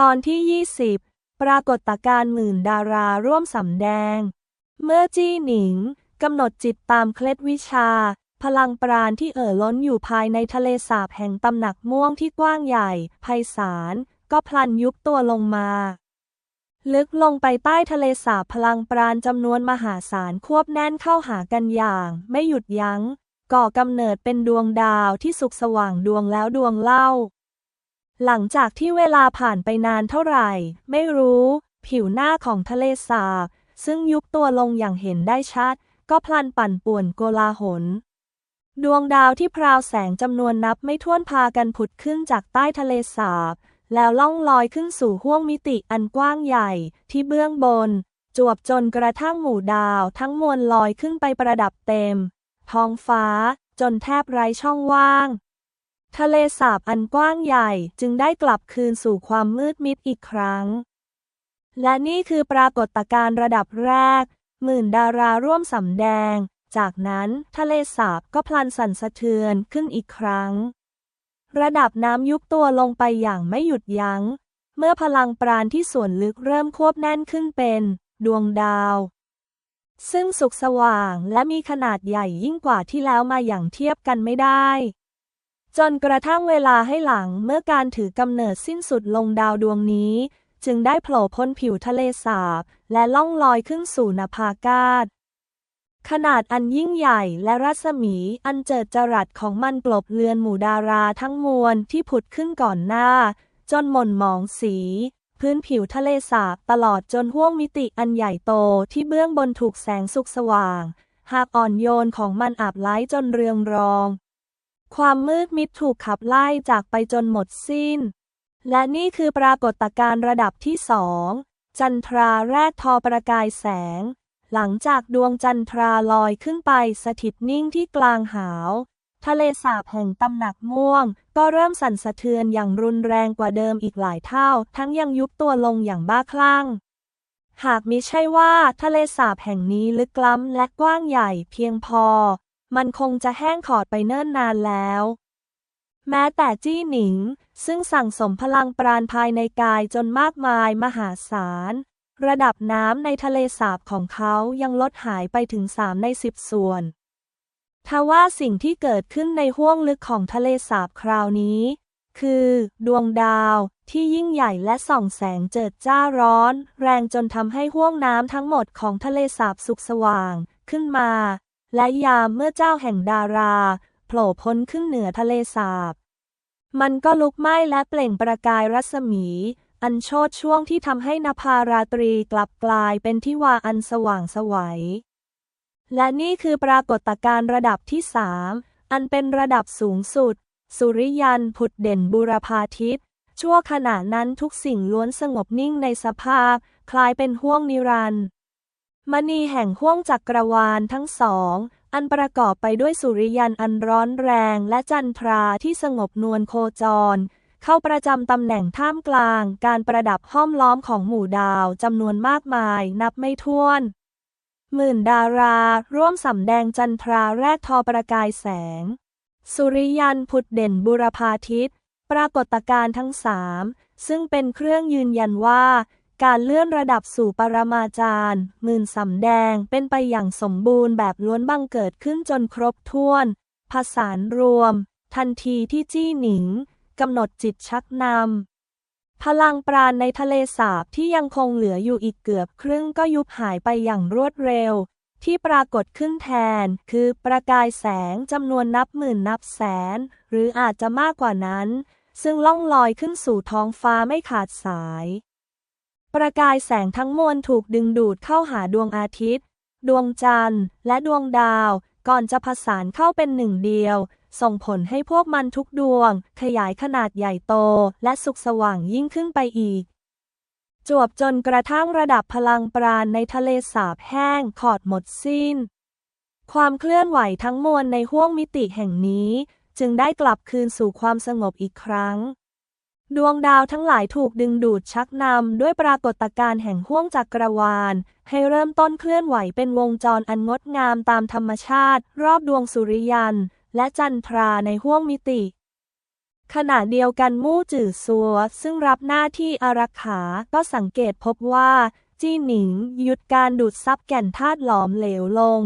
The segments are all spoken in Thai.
ตอนที่ 20 ปรากฏการณ์หมื่นดาราร่วมสำแดง เมื่อจี้หนิงกำหนดจิตตามเคล็ดวิชา พลังปราณที่เอ่อล้นอยู่ภายในทะเลสาบแห่งตำหนักม่วงที่กว้างใหญ่ไพศาลก็พลันยุบตัวลงมา ลึกลงไปใต้ทะเลสาบพลังปราณจำนวนมหาศาลควบแน่นเข้าหากันอย่างไม่หยุดยัง้ง ก่อกำเนิดเป็นดวงดาวที่สุกสว่างดวงแล้วดวงเล่า หลังจากที่เวลาผ่านไปนานเท่าไหร่ ไม่รู้ ผิวหน้าของทะเลสาบ ซึ่งยุบตัวลงอย่างเห็นได้ชัด ก็พลันปั่นป่วนโกลาหล ดวงดาวที่พราวแสงจำนวนนับไม่ถ้วนพากันผุดขึ้นจากใต้ทะเลสาบ แล้วล่องลอยขึ้นสู่ห้วงมิติอันกว้างใหญ่ที่เบื้องบน จวบจนกระทั่งหมู่ดาวทั้งมวลลอยขึ้นไปประดับเต็ม ท้องฟ้า จนแทบไร้ช่องว่าง ทะเลสาบอันกว้างใหญ่จึงได้กลับคืนสู่ความมืดมิดอีกครั้ง และนี่คือปรากฏการณ์ระดับแรก หมื่นดาราร่วมสำแดง จากนั้นทะเลสาบก็พลันสั่นสะเทือนขึ้นอีกครั้ง ระดับน้ำยุบตัวลงไปอย่างไม่หยุดยัง้ง เมื่อพลังปราณที่ส่วนลึกเริ่มควบแน่นขึ้นเป็น ดวงดาว ซึ่งสุกสว่างและมีขนาดใหญ่ยิ่งกว่าที่แล้วมาอย่างเทียบกันไม่ได้ จนกระทั่งเวลาให้หลังเมื่อการถือกำเนิดสิ้นสุดลงดาวดวงนี้ จึงได้โผล่พ้นผิวทะเลสาบ และล่องลอยขึ้นสู่นภากาศ ขนาดอันยิ่งใหญ่และรัศมีอันเจิดจรัสของมันกลบเลือนหมู่ดาราทั้งมวลที่ผุดขึ้นก่อนหน้า จนหม่นหมองสี พื้นผิวทะเลสาบตลอดจนห้วงมิติอันใหญ่โตที่เบื้องบนถูกแสงสุกสว่าง หากอ่อนโยนของมันอาบไล้จนเรืองรอง ความมืดมิดถูกขับไล่จากไปจนหมดสิ้น และนี่คือปรากฏการณ์ระดับที่สอง จันทราแรกทอประกายแสง หลังจากดวงจันทราลอยขึ้นไปสถิตนิ่งที่กลางหาว ทะเลสาบแห่งตำหนักม่วง ก็เริ่มสั่นสะเทือนอย่างรุนแรงกว่าเดิมอีกหลายเท่า ทั้งยังยุบตัวลงอย่างบ้าคลั่ง หากมิใช่ว่าทะเลสาบแห่งนี้ลึกล้ำและกว้างใหญ่เพียงพอ มันคงจะแห้งขอดไปเนิ่นนานแล้ว แม้แต่จี้หนิง ซึ่งสั่งสมพลังปราณภายในกายจนมากมายมหาศาล ระดับน้ำในทะเลสาบของเขายังลดหายไปถึงสามในสิบส่วนทว่าสิ่งที่เกิดขึ้นในห้วงลึกของทะเลสาบคราวนี้ คือ ดวงดาวที่ยิ่งใหญ่และส่องแสงเจิดจ้าร้อน แรงจนทำให้ห้วงน้ำทั้งหมดของทะเลสาบสุกสว่างขึ้นมา และยามเมื่อเจ้าแห่งดาราโผล่พ้นขึ้นเหนือทะเลสาบ มันก็ลุกไหม้และเปล่งประกายรัศมี อันโชดช่วงที่ทำให้นภาราตรีกลับกลายเป็นที่วาอันสว่างสวัย และนี่คือปรากฏการณ์ระดับที่สามอันเป็นระดับสูงสุด สุริยันผุดเด่นบุรพาทิตย์ชั่วขณะนั้นทุกสิ่งล้วนสงบนิ่งในสภาพ คล้ายเป็นห้วงนิรันดร์ มณีแห่งห้วงจักรวาลทั้งสอง อันประกอบไปด้วยสุริยันอันร้อนแรงและจันทราที่สงบนวลโคจร เข้าประจำตำแหน่งท่ามกลาง การประดับห้อมล้อมของหมู่ดาวจำนวนมากมายนับไม่ถ้วน หมื่นดารา ร่วมสำแดงจันทราแรกทอประกายแสง สุริยันผุดเด่นบุรพาทิตย์ปรากฏการณ์ทั้งสามซึ่งเป็นเครื่องยืนยันว่า การเลื่อนระดับสู่ปรมาจารย์หมื่นสำแดงเป็นไปอย่างสมบูรณ์แบบล้วนบังเกิดขึ้นจนครบถ้วน ผสานรวม ทันทีที่จี้หนิงกำหนดจิตชักนำ พลังปราณในทะเลสาบที่ยังคงเหลืออยู่อีกเกือบครึ่งก็ยุบหายไปอย่างรวดเร็ว ที่ปรากฏขึ้นแทน คือประกายแสงจำนวนนับหมื่นนับแสน หรืออาจจะมากกว่านั้น ซึ่งล่องลอยขึ้นสู่ท้องฟ้าไม่ขาดสาย ประกายแสงทั้งมวลถูกดึงดูดเข้าหาดวงอาทิตย์ ดวงจันทร์ และดวงดาว ก่อนจะผสานเข้าเป็นหนึ่งเดียว ส่งผลให้พวกมันทุกดวง ขยายขนาดใหญ่โต และสุกสว่างยิ่งขึ้นไปอีก จวบจนกระทั่งระดับพลังปราณในทะเลสาบแห้งขอดหมดสิ้น ความเคลื่อนไหวทั้งมวลในห้วงมิติแห่งนี้ จึงได้กลับคืนสู่ความสงบอีกครั้ง ดวงดาวทั้งหลายถูกดึงดูดชักนำด้วยปรากฏการณ์แห่งห้วงจักรวาล ให้เริ่มต้นเคลื่อนไหวเป็นวงจรอันงดงามตามธรรมชาติ รอบดวงสุริยัน และจันทราในห้วงมิติ ขณะเดียวกันมู่จื่อซัว ซึ่งรับหน้าที่อารักขาก็สังเกตพบว่า จี้หนิง หยุดการดูดซับแก่นธาตุหลอมเหลวลง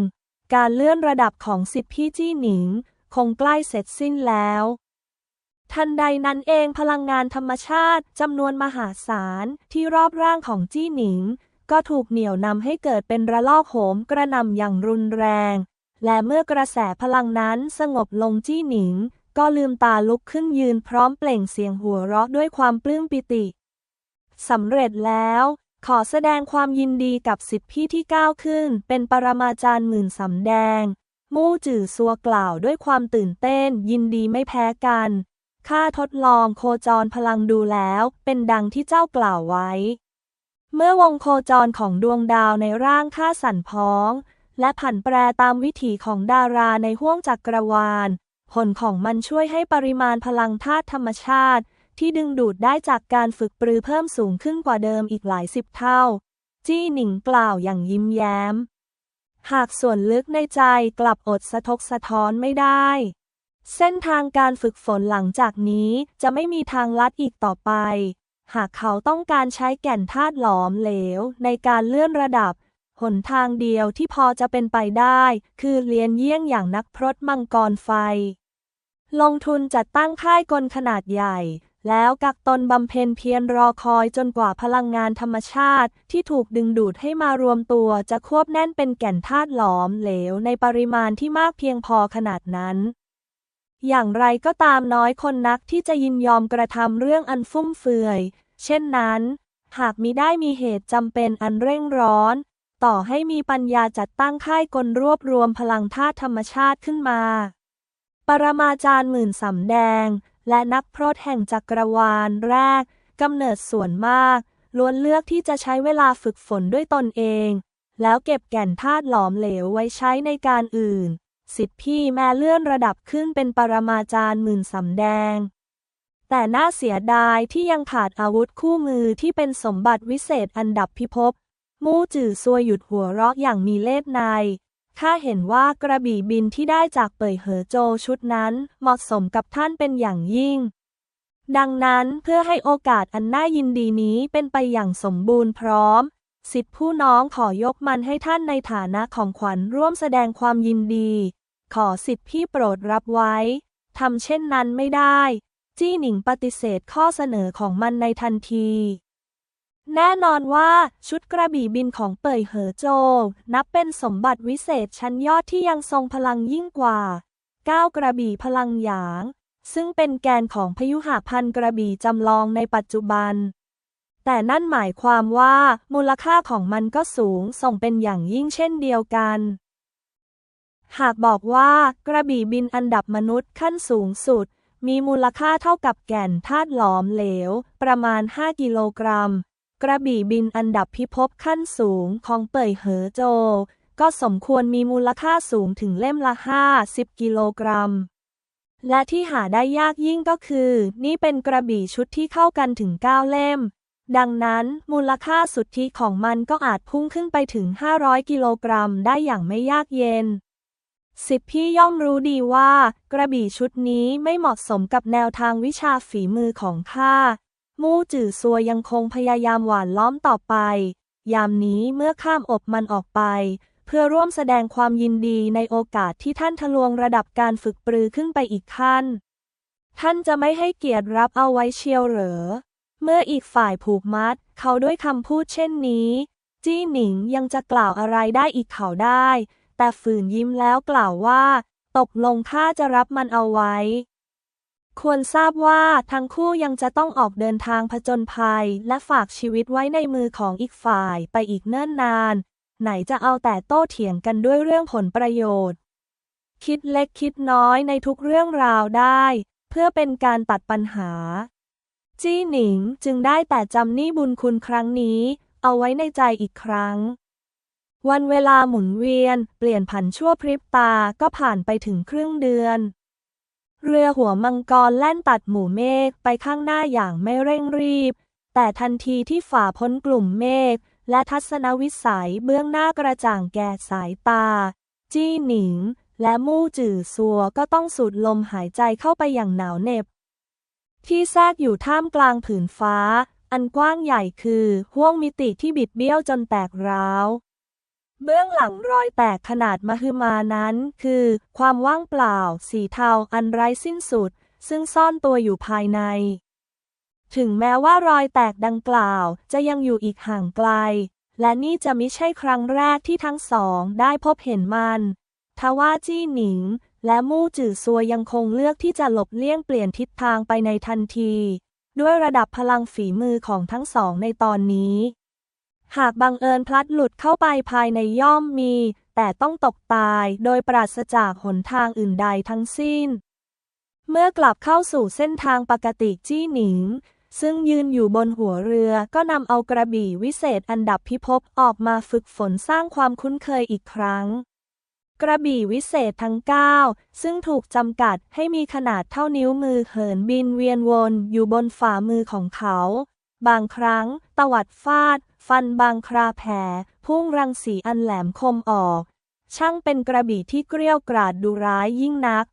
การเลื่อนระดับของสิทธิพี่จี้หนิง คงใกล้เสร็จสิ้นแล้ว ทันใดนั้นเองพลังงานธรรมชาติจำนวนมหาศาลที่รอบร่างของจี้หนิง ก็ถูกเหนี่ยวนำให้เกิดเป็นระลอกโหมกระนำอย่างรุนแรง และเมื่อกระแสพลังนั้นสงบลงจี้หนิง ก็ลืมตาลุกขึ้นยืนพร้อมเปล่งเสียงหัวเราะด้วยความปลื้มปิติสำเร็จแล้ว ขอแสดงความยินดีกับสิทธิพี่ที่ก้าวขึ้น เป็นปรมาจารย์หมื่นสำแดง มู่จื่อซัวกล่าวด้วยความตื่นเต้นยินดีไม่แพ้กัน ข้าทดลองโคจรพลังดูแล้ว เป็นดังที่เจ้ากล่าวไว้ เมื่อวงโคจรของดวงดาวในร่างข้าสั่นพ้อง และผันแปรตามวิถีของดาราในห้วงจักรวาล ผลของมันช่วยให้ปริมาณพลังธาตุธรรมชาติ ที่ดึงดูดได้จากการฝึกปรือเพิ่มสูงขึ้นกว่าเดิมอีกหลายสิบเท่า จี้หนิงกล่าวอย่างยิ้มแย้ม หากส่วนลึกในใจกลับอดสะทกสะท้อนไม่ได้ เส้นทางการฝึกฝนหลังจากนี้จะไม่มีทางลัดอีกต่อไป หากเขาต้องการใช้แก่นธาตุหลอมเหลวในการเลื่อนระดับ หนทางเดียวที่พอจะเป็นไปได้ คือเรียนเยี่ยงอย่างนักพรตมังกรไฟ ลงทุนจัดตั้งค่ายกลขนาดใหญ่ แล้วกักตนบำเพ็ญเพียรรอคอยจนกว่าพลังงานธรรมชาติที่ถูกดึงดูดให้มารวมตัวจะควบแน่นเป็นแก่นธาตุหลอมเหลวในปริมาณที่มากเพียงพอขนาดนั้น อย่างไรก็ตามน้อยคนนักที่จะยินยอมกระทำเรื่องอันฟุ่มเฟือย เช่นนั้น หากมิได้มีเหตุจำเป็นอันเร่งร้อน ต่อให้มีปัญญาจัดตั้งค่ายกลรวบรวมพลังธาตุธรรมชาติขึ้นมา ปรมาจารย์หมื่นสำแดง และนักพรตแห่งจักรวาลแรกกำเนิดส่วนมาก ล้วนเลือกที่จะใช้เวลาฝึกฝนด้วยตนเอง แล้วเก็บแก่นธาตุหลอมเหลวไว้ใช้ในการอื่น สิทธิพี่แม้เลื่อนระดับขึ้นเป็นปรมาจารย์หมื่นสำแดง แต่น่าเสียดายที่ยังขาดอาวุธคู่มือที่เป็นสมบัติวิเศษอันดับพิภพมู่จื่อซัวหยุดหัวเราะอย่างมีเล่ห์ในข้าเห็นว่ากระบี่บินที่ได้จากเป่ยเหอโจชุดนั้นเหมาะสมกับท่านเป็นอย่างยิ่ง ดังนั้นเพื่อให้โอกาสอันน่ายินดีนี้เป็นไปอย่างสมบูรณ์พร้อม สิทธิผู้น้องขอยกมันให้ท่านในฐานะของขวัญร่วมแสดงความยินดี ขอสิทธิพี่โปรดรับไว้ ทำเช่นนั้นไม่ได้ จี้หนิงปฏิเสธข้อเสนอของมันในทันที แน่นอนว่าชุดกระบี่บินของเป่ยเหอโจนับเป็นสมบัติวิเศษชั้นยอดที่ยังทรงพลังยิ่งกว่าก้าวกระบี่พลังหยาง ซึ่งเป็นแกนของพยุหพันกระบี่จำลองในปัจจุบัน แต่นั่นหมายความว่ามูลค่าของมันก็สูงส่งเป็นอย่างยิ่งเช่นเดียวกัน หากบอกว่ากระบี่บินอันดับมนุษย์ขั้นสูงสุด มีมูลค่าเท่ากับแก่นธาตุหลอมเหลว ประมาณ 5 กิโลกรัม กระบี่บินอันดับพิภพขั้นสูงของเป่ยเหอโจ ก็สมควรมีมูลค่าสูงถึงเล่มละ 50 กิโลกรัมและที่หาได้ยากยิ่งก็คือ นี่เป็นกระบี่ชุดที่เข้ากันถึง 9 เล่ม ดังนั้นมูลค่าสุทธิของมันก็อาจพุ่งขึ้นไปถึง 500 กิโลกรัมได้อย่างไม่ยากเย็นสิบพี่ย่อมรู้ดีว่า กระบี่ชุดนี้ไม่เหมาะสมกับแนวทางวิชาฝีมือของข้า มู่จื่อซัวยังคงพยายามหวานล้อมต่อไป ยามนี้เมื่อข้ามอบมันออกไป เพื่อร่วมแสดงความยินดีในโอกาสที่ท่านทะลวงระดับการฝึกปรือขึ้นไปอีกขั้น ท่านจะไม่ให้เกียรติรับเอาไว้เชียวเหรอ เมื่ออีกฝ่ายผูกมัด เขาด้วยคำพูดเช่นนี้ จี้หนิงยังจะกล่าวอะไรได้อีกเขาได้ แต่ฝืนยิ้มแล้วกล่าวว่า ตกลงข้าจะรับมันเอาไว้ ควรทราบว่าทั้งคู่ยังจะต้องออกเดินทางผจญภัย และฝากชีวิตไว้ในมือของอีกฝ่ายไปอีกเนิ่นนาน ไหนจะเอาแต่โต้เถียงกันด้วยเรื่องผลประโยชน์ คิดเล็กคิดน้อยในทุกเรื่องราวได้ เพื่อเป็นการตัดปัญหา จี้หนิงจึงได้แต่จำหนี้บุญคุณครั้งนี้ เอาไว้ในใจอีกครั้ง วันเวลาหมุนเวียน เปลี่ยนผันชั่วพริบตาก็ผ่านไปถึงครึ่งเดือน เรือหัวมังกรแล่นตัดหมู่เมฆไปข้างหน้าอย่างไม่เร่งรีบ แต่ทันทีที่ฝ่าพ้นกลุ่มเมฆและทัศนวิสัยเบื้องหน้ากระจ่างแก่สายตา จี้หนิง และมู่จื่อซัวก็ต้องสูดลมหายใจเข้าไปอย่างหนาวเหน็บ ที่แทรกอยู่ท่ามกลางผืนฟ้า อันกว้างใหญ่คือห้วงมิติที่บิดเบี้ยวจนแตกร้าวเบื้องหลังรอยแตกขนาดมหึมานั้น คือ ความว่างเปล่า สีเทาอันไร้สิ้นสุด ซึ่งซ่อนตัวอยู่ภายใน ถึงแม้ว่ารอยแตกดังกล่าวจะยังอยู่อีกห่างไกล และนี่จะไม่ใช่ครั้งแรกที่ทั้งสองได้พบเห็นมัน ทว่าจี้หนิง และมู่จื่อซัวยังคงเลือกที่จะหลบเลี่ยงเปลี่ยนทิศทางไปในทันที ด้วยระดับพลังฝีมือของทั้งสองในตอนนี้ หากบังเอิญพลัดหลุดเข้าไปภายในย่อมมี แต่ต้องตกตายโดยปราศจากหนทางอื่นใดทั้งสิ้น เมื่อกลับเข้าสู่เส้นทางปกติจี้หนิงซึ่งยืนอยู่บนหัวเรือก็นำเอากระบี่วิเศษอันดับพิภพออกมาฝึกฝนสร้างความคุ้นเคยอีกครั้ง กระบี่วิเศษทั้ง 9 ซึ่งถูกจำกัดให้มีขนาดเท่านิ้วมือเหินบินเวียนวนอยู่บนฝ่ามือของเขา บางครั้ง ตวัดฟาด ฟันบางคราแผ่พุ่งรังสีอันแหลมคมออก ช่างเป็นกระบี่ที่เกรี้ยวกราดดูร้ายยิ่งนัก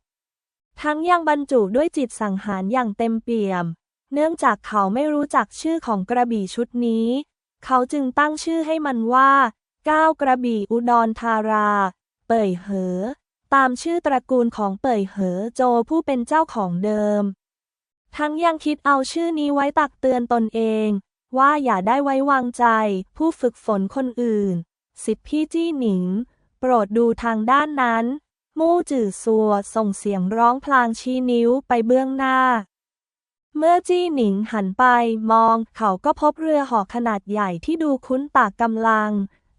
ทั้งยังบรรจุด้วยจิตสังหารอย่างเต็มเปี่ยม เนื่องจากเขาไม่รู้จักชื่อของกระบี่ชุดนี้ เขาจึงตั้งชื่อให้มันว่าก้าวกระบี่อุดรธารา เป่ยเหอ ตามชื่อตระกูลของเป่ยเหอโจผู้เป็นเจ้าของเดิม ทั้งยังคิดเอาชื่อนี้ไว้ตักเตือนตนเอง ว่าอย่าได้ไว้วางใจ ผู้ฝึกฝนคนอื่น สิทธิพี่จี้หนิง โปรดดูทางด้านนั้น มู่จื่อซัวส่งเสียงร้องพลางชี้นิ้วไปเบื้องหน้าเมื่อจี้หนิงหันไปมองเขาก็พบเรือหอขนาดใหญ่ที่ดูคุ้นตากกำลัง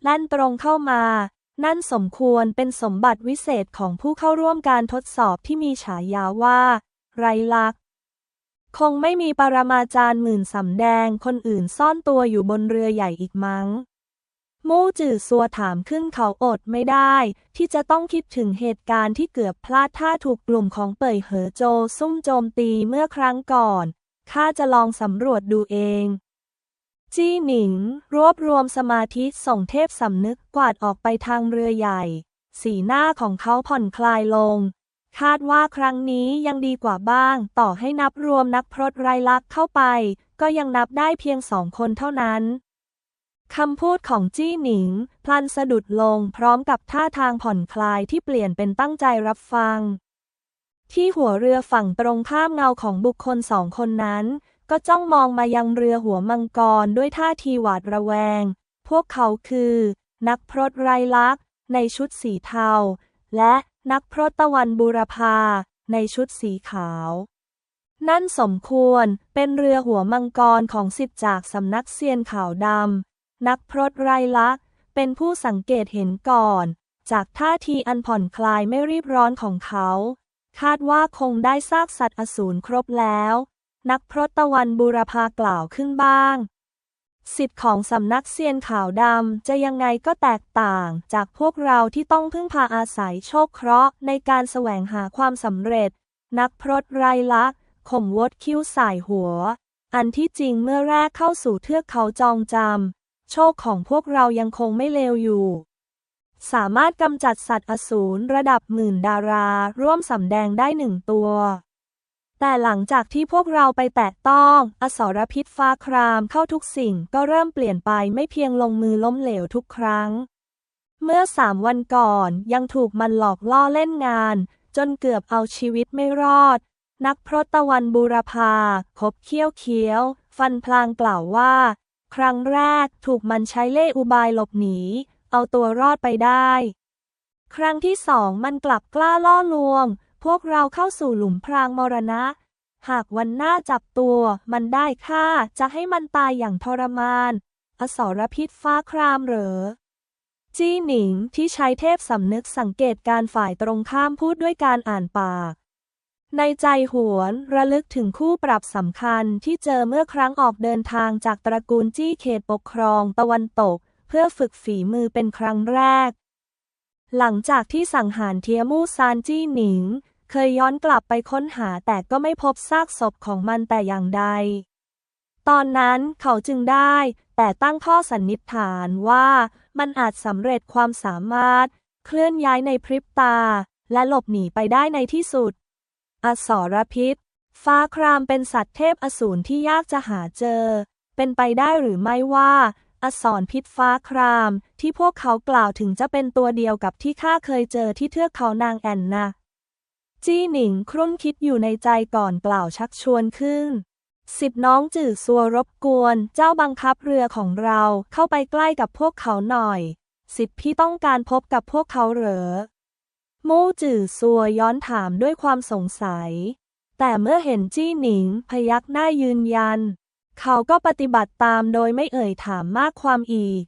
แล่นตรงเข้ามา นั่นสมควรเป็นสมบัติวิเศษของผู้เข้าร่วมการทดสอบที่มีฉายาว่า ไรลักษ์คงไม่มีปรมาจารย์หมื่นสำแดงคนอื่นซ่อนตัวอยู่บนเรือใหญ่อีกมั้ง มู่จื่อซัวถามขึ้นเขาอดไม่ได้ ที่จะต้องคิดถึงเหตุการณ์ที่เกือบพลาดท่าถูกกลุ่มของเป่ยเหอโจซุ่มโจมตีเมื่อครั้งก่อน ข้าจะลองสำรวจดูเอง จี้หนิง รวบรวมสมาธิส่งเทพสำนึกกวาดออกไปทางเรือใหญ่ สีหน้าของเขาผ่อนคลายลง คาดว่าครั้งนี้ยังดีกว่าบ้าง ต่อให้นับรวมนักพรตไรลักษ์เข้าไป ก็ยังนับได้เพียงสองคนเท่านั้นคำพูดของจี้หนิง พลันสะดุดลงพร้อมกับท่าทางผ่อนคลายที่เปลี่ยนเป็นตั้งใจรับฟัง ที่หัวเรือฝั่งตรงข้ามเงาของบุคคลสองคนนั้น ก็จ้องมองมายังเรือหัวมังกรด้วยท่าทีหวาดระแวง พวกเขาคือ นักพรตไรลักษณ์ในชุดสีเทา และนักพรตตะวันบูรพาในชุดสีขาว นั่นสมควรเป็นเรือหัวมังกรของสิทธิ์จากสำนักเซียนขาวดำนักพรตไรลักษณ์เป็นผู้สังเกตเห็นก่อน จากท่าทีอันผ่อนคลายไม่รีบร้อนของเขา คาดว่าคงได้ซากสัตว์อสูรครบแล้ว นักพรตตะวันบูรพากล่าวขึ้นบ้าง สิทธิ์ของสำนักเซียนขาวดำจะยังไงก็แตกต่างจากพวกเราที่ต้องพึ่งพาอาศัยโชคเคราะห์ในการแสวงหาความสำเร็จ นักพรตไรลักษ์ข่มวดคิ้วสายหัว อันที่จริงเมื่อแรกเข้าสู่เทือกเขาจองจำโชคของพวกเรายังคงไม่เลวอยู่สามารถกำจัดสัตว์อสูรระดับหมื่นดาราร่วมสำแดงได้หนึ่งตัว แต่หลังจากที่พวกเราไปแตะต้อง อสรพิษฟ้าครามเข้าทุกสิ่งก็เริ่มเปลี่ยนไปไม่เพียงลงมือล้มเหลวทุกครั้ง เมื่อสามวันก่อนยังถูกมันหลอกล่อเล่นงาน จนเกือบเอาชีวิตไม่รอด นักพรตะวันบูรพาคบเคี้ยวเคี้ยว ฟันพลางกล่าวว่า ครั้งแรกถูกมันใช้เล่ห์อุบายหลบหนี เอาตัวรอดไปได้ ครั้งที่สองมันกลับกล้าล่อลวง พวกเราเข้าสู่หลุมพรางมรณะ หากวันหน้าจับตัวมันได้ค่าจะให้มันตายอย่างทรมาน อสรพิษฟ้าครามเหรอ จี้หนิงที่ใช้เทพสำนึกสังเกตการฝ่ายตรงข้ามพูดด้วยการอ่านปาก ในใจหวนระลึกถึงคู่ปรับสำคัญที่เจอเมื่อครั้งออกเดินทางจากตระกูลจี้เขตปกครองตะวันตก เพื่อฝึกฝีมือเป็นครั้งแรก หลังจากที่สังหารเทียมู่ซานจี้หนิง เคยย้อนกลับไปค้นหาแต่ก็ไม่พบซากศพของมันแต่อย่างใด ตอนนั้นเขาจึงได้ แต่ตั้งข้อสันนิษฐานว่ามันอาจสำเร็จความสามารถ เคลื่อนย้ายในพริบตา และหลบหนีไปได้ในที่สุด อสรพิษ ฟ้าครามเป็นสัตว์เทพอสูรที่ยากจะหาเจอ เป็นไปได้หรือไม่ว่า อสรพิษฟ้าคราม ที่พวกเขากล่าวถึงจะเป็นตัวเดียวกับที่ข้าเคยเจอที่เทือกเขานางแอนนะ จี้หนิงครุ่นคิดอยู่ในใจก่อนกล่าวชักชวนขึ้นสิบน้องจื่อซัวรบกวน เจ้าบังคับเรือของเราเข้าไปใกล้กับพวกเขาหน่อย สิบพี่ต้องการพบกับพวกเขาเหรอ มู่จื่อซัวย้อนถามด้วยความสงสัย แต่เมื่อเห็นจี้หนิงพยักหน้ายืนยัน เขาก็ปฏิบัติตามโดยไม่เอ่ยถามมากความอีก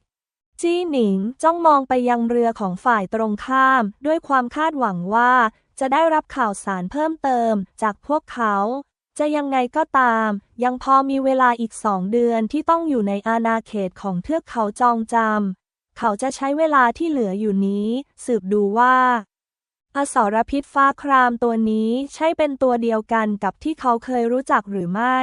จี้หนิงจ้องมองไปยังเรือของฝ่ายตรงข้าม ด้วยความคาดหวังว่า จะได้รับข่าวสารเพิ่มเติมจากพวกเขา จะยังไงก็ตาม ยังพอมีเวลาอีกสองเดือนที่ต้องอยู่ในอาณาเขตของเทือกเขาจองจำเขาจะใช้เวลาที่เหลืออยู่นี้ สืบดูว่า อสรพิษฟ้าครามตัวนี้ใช่เป็นตัวเดียวกันกับที่เขาเคยรู้จักหรือไม่